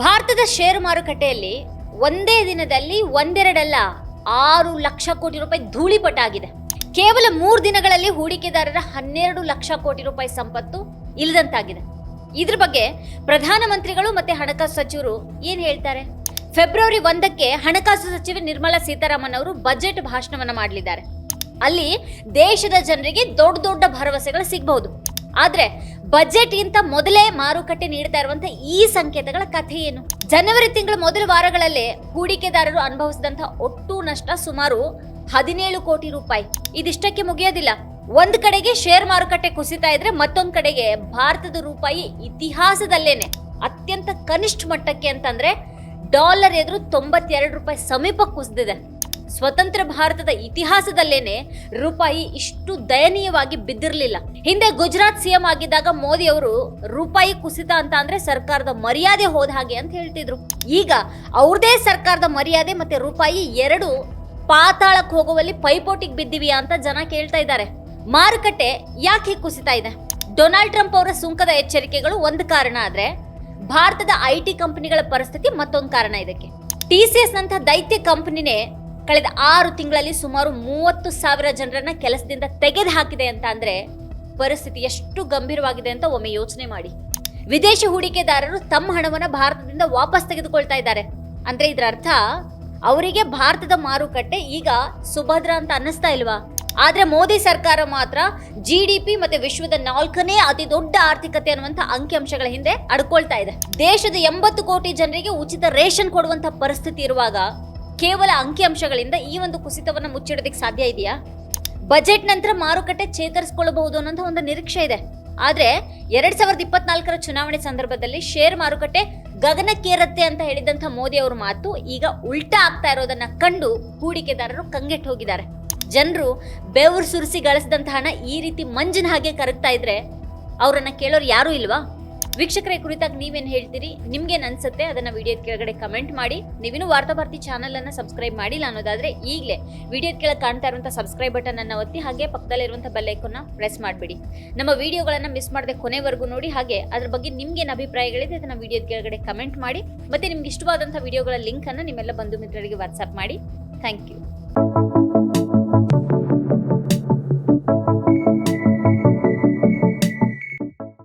ಭಾರತದ ಷೇರು ಮಾರುಕಟ್ಟೆಯಲ್ಲಿ ಒಂದೇ ದಿನದಲ್ಲಿ ಒಂದೆರಡಲ್ಲ ಆರು ಲಕ್ಷ ಕೋಟಿ ರೂಪಾಯಿ ಧೂಳಿಪಟ ಆಗಿದೆ ಕೇವಲ ಮೂರು ದಿನಗಳಲ್ಲಿ ಹೂಡಿಕೆದಾರರ ಹನ್ನೆರಡು ಲಕ್ಷ ಕೋಟಿ ರೂಪಾಯಿ ಸಂಪತ್ತು ಇಲ್ಲದಂತಾಗಿದೆ ಇದ್ರ ಬಗ್ಗೆ ಪ್ರಧಾನಮಂತ್ರಿಗಳು ಮತ್ತೆ ಹಣಕಾಸು ಸಚಿವರು ಏನ್ ಹೇಳ್ತಾರೆ? ಫೆಬ್ರವರಿ ಒಂದಕ್ಕೆ ಹಣಕಾಸು ಸಚಿವೆ ನಿರ್ಮಲಾ ಸೀತಾರಾಮನ್ ಅವರು ಬಜೆಟ್ ಭಾಷಣವನ್ನ ಮಾಡಲಿದ್ದಾರೆ. ಅಲ್ಲಿ ದೇಶದ ಜನರಿಗೆ ದೊಡ್ಡ ದೊಡ್ಡ ಭರವಸೆಗಳು ಸಿಗಬಹುದು. ಆದ್ರೆ ಬಜೆಟ್ ಗಿಂತ ಮೊದಲೇ ಮಾರುಕಟ್ಟೆ ನೀಡ್ತಾ ಇರುವಂತ ಈ ಸಂಕೇತಗಳ ಕಥೆ ಏನು? ಜನವರಿ ತಿಂಗಳ ಮೊದಲ ವಾರಗಳಲ್ಲೇ ಹೂಡಿಕೆದಾರರು ಅನುಭವಿಸಿದಂತಹ ಒಟ್ಟು ನಷ್ಟ ಸುಮಾರು ಹದಿನೇಳು ಕೋಟಿ ರೂಪಾಯಿ. ಇದಿಷ್ಟಕ್ಕೆ ಮುಗಿಯೋದಿಲ್ಲ. ಒಂದ್ ಕಡೆಗೆ ಶೇರ್ ಮಾರುಕಟ್ಟೆ ಕುಸಿತಾ ಇದ್ರೆ ಮತ್ತೊಂದ್ ಕಡೆಗೆ ಭಾರತದ ರೂಪಾಯಿ ಇತಿಹಾಸದಲ್ಲೇನೆ ಅತ್ಯಂತ ಕನಿಷ್ಠ ಮಟ್ಟಕ್ಕೆ ಅಂತಂದ್ರೆ ಡಾಲರ್ ಎದುರು ತೊಂಬತ್ತೆರಡು ರೂಪಾಯಿ ಸಮೀಪ ಕುಸಿದಿದೆ. ಸ್ವತಂತ್ರ ಭಾರತದ ಇತಿಹಾಸದಲ್ಲೇನೆ ರೂಪಾಯಿ ಇಷ್ಟು ದಯನೀಯವಾಗಿ ಬಿದ್ದಿರಲಿಲ್ಲ. ಹಿಂದೆ ಗುಜರಾತ್ ಸಿಎಂ ಆಗಿದ್ದಾಗ ಮೋದಿ ಅವರು ರೂಪಾಯಿ ಕುಸಿತ ಅಂತ ಅಂದ್ರೆ ಸರ್ಕಾರದ ಮರ್ಯಾದೆ ಹೋದ ಹಾಗೆ ಅಂತ ಹೇಳ್ತಿದ್ರು. ಈಗ ಅವ್ರದೇ ಸರ್ಕಾರದ ಮರ್ಯಾದೆ ಮತ್ತೆ ರೂಪಾಯಿ ಎರಡು ಪಾತಾಳಕ್ಕೆ ಹೋಗುವಲ್ಲಿ ಪೈಪೋಟಿಗೆ ಬಿದ್ದಿವಿ ಅಂತ ಜನ ಕೇಳ್ತಾ ಇದ್ದಾರೆ. ಮಾರುಕಟ್ಟೆ ಯಾಕೆ ಕುಸಿತ ಇದೆ? ಡೊನಾಲ್ಡ್ ಟ್ರಂಪ್ ಅವರ ಸುಂಕದ ಎಚ್ಚರಿಕೆಗಳು ಒಂದು ಕಾರಣ ಆದ್ರೆ ಭಾರತದ ಐ ಟಿ ಕಂಪನಿಗಳ ಪರಿಸ್ಥಿತಿ ಮತ್ತೊಂದು ಕಾರಣ ಇದಕ್ಕೆ. ಟಿ ಸಿ ಎಸ್ ನಂತಹ ದೈತ್ಯ ಕಂಪನಿನೇ ಕಳೆದ ಆರು ತಿಂಗಳಲ್ಲಿ ಸುಮಾರು ಮೂವತ್ತು ಸಾವಿರ ಜನರನ್ನ ಕೆಲಸದಿಂದ ತೆಗೆದು ಹಾಕಿದೆ ಅಂತ ಅಂದ್ರೆ ಪರಿಸ್ಥಿತಿ ಎಷ್ಟು ಗಂಭೀರವಾಗಿದೆ ಅಂತ ಒಮ್ಮೆ ಯೋಚನೆ ಮಾಡಿ. ವಿದೇಶಿ ಹೂಡಿಕೆದಾರರು ತಮ್ಮ ಹಣವನ್ನ ಭಾರತದಿಂದ ವಾಪಸ್ ತೆಗೆದುಕೊಳ್ತಾ ಇದ್ದಾರೆ. ಅಂದ್ರೆ ಇದರ ಅರ್ಥ, ಅವರಿಗೆ ಭಾರತದ ಮಾರುಕಟ್ಟೆ ಈಗ ಸುಭದ್ರ ಅಂತ ಅನ್ನಿಸ್ತಾ ಇಲ್ವಾ? ಆದ್ರೆ ಮೋದಿ ಸರ್ಕಾರ ಮಾತ್ರ ಜಿ ಡಿ ಪಿ ಮತ್ತೆ ವಿಶ್ವದ ನಾಲ್ಕನೇ ಅತಿ ದೊಡ್ಡ ಆರ್ಥಿಕತೆ ಅನ್ನುವಂಥ ಅಂಕಿಅಂಶಗಳ ಹಿಂದೆ ಅಡ್ಕೊಳ್ತಾ ಇದೆ. ದೇಶದ ಎಂಬತ್ತು ಕೋಟಿ ಜನರಿಗೆ ಉಚಿತ ರೇಷನ್ ಕೊಡುವಂತ ಪರಿಸ್ಥಿತಿ ಇರುವಾಗ ಕೇವಲ ಅಂಕಿಅಂಶಗಳಿಂದ ಈ ಒಂದು ಕುಸಿತವನ್ನ ಮುಚ್ಚಿಡೋದಕ್ಕೆ ಸಾಧ್ಯ ಇದೆಯಾ? ಬಜೆಟ್ ನಂತರ ಮಾರುಕಟ್ಟೆ ಚೇತರಿಸಿಕೊಳ್ಳಬಹುದು ಅನ್ನೋಂಥ ಒಂದು ನಿರೀಕ್ಷೆ ಇದೆ. ಆದರೆ ಎರಡ್ ಸಾವಿರದ ಇಪ್ಪತ್ನಾಲ್ಕರ ಚುನಾವಣೆ ಸಂದರ್ಭದಲ್ಲಿ ಶೇರ್ ಮಾರುಕಟ್ಟೆ ಗಗನಕ್ಕೇರತ್ತೆ ಅಂತ ಹೇಳಿದಂಥ ಮೋದಿ ಅವರ ಮಾತು ಈಗ ಉಲ್ಟಾ ಆಗ್ತಾ ಇರೋದನ್ನ ಕಂಡು ಹೂಡಿಕೆದಾರರು ಕಂಗೆಟ್ಟು ಹೋಗಿದ್ದಾರೆ. ಜನರು ಬೆವರು ಸುರಿಸಿ ಗಳಿಸಿದಂಥ ಹಣ ಈ ರೀತಿ ಮಂಜಿನ ಹಾಗೆ ಕರಗ್ತಾ ಇದ್ರೆ ಅವರನ್ನ ಕೇಳೋರು ಯಾರೂ ಇಲ್ವಾ? ವೀಕ್ಷಕರ, ಕುರಿತಾಗಿ ನೀವೇನು ಹೇಳ್ತೀರಿ? ನಿಮ್ಗೇನು ಅನ್ಸುತ್ತೆ? ಅದನ್ನ ವಿಡಿಯೋದ ಕೆಳಗಡೆ ಕಮೆಂಟ್ ಮಾಡಿ. ನೀವಿನ್ನೂ ವಾರ್ತಾಭಾರತಿ ಚಾನಲ್ ಅನ್ನ ಸಬ್ಸ್ಕ್ರೈಬ್ ಮಾಡಿಲ್ಲ ಅನ್ನೋದಾದ್ರೆ ಈಗಲೇ ವಿಡಿಯೋದ ಕೆಳಗೆ ಕಾಣ್ತಾ ಇರುವಂಥ ಸಬ್ಸ್ಕ್ರೈಬ್ ಬಟನ್ ಅನ್ನು ಒತ್ತಿ, ಹಾಗೆ ಪಕ್ಕದಲ್ಲಿರುವಂಥ ಬೆಲ್ ಐಕನ್ನ ಪ್ರೆಸ್ ಮಾಡಿಬಿಡಿ. ನಮ್ಮ ವಿಡಿಯೋಗಳನ್ನು ಮಿಸ್ ಮಾಡದೆ ಕೊನೆವರೆಗೂ ನೋಡಿ, ಹಾಗೆ ಅದ್ರ ಬಗ್ಗೆ ನಿಮ್ಗೇನು ಅಭಿಪ್ರಾಯಗಳಿದೆ ಅದನ್ನ ವಿಡಿಯೋದ ಕೆಳಗಡೆ ಕಮೆಂಟ್ ಮಾಡಿ, ಮತ್ತೆ ನಿಮ್ಗೆ ಇಷ್ಟವಾದಂಥ ವಿಡಿಯೋಗಳ ಲಿಂಕ್ ಅನ್ನ ನಿಮ್ಮೆಲ್ಲ ಬಂಧು ಮಿತ್ರರಿಗೆ ವಾಟ್ಸ್ಆಪ್ ಮಾಡಿ. Thank you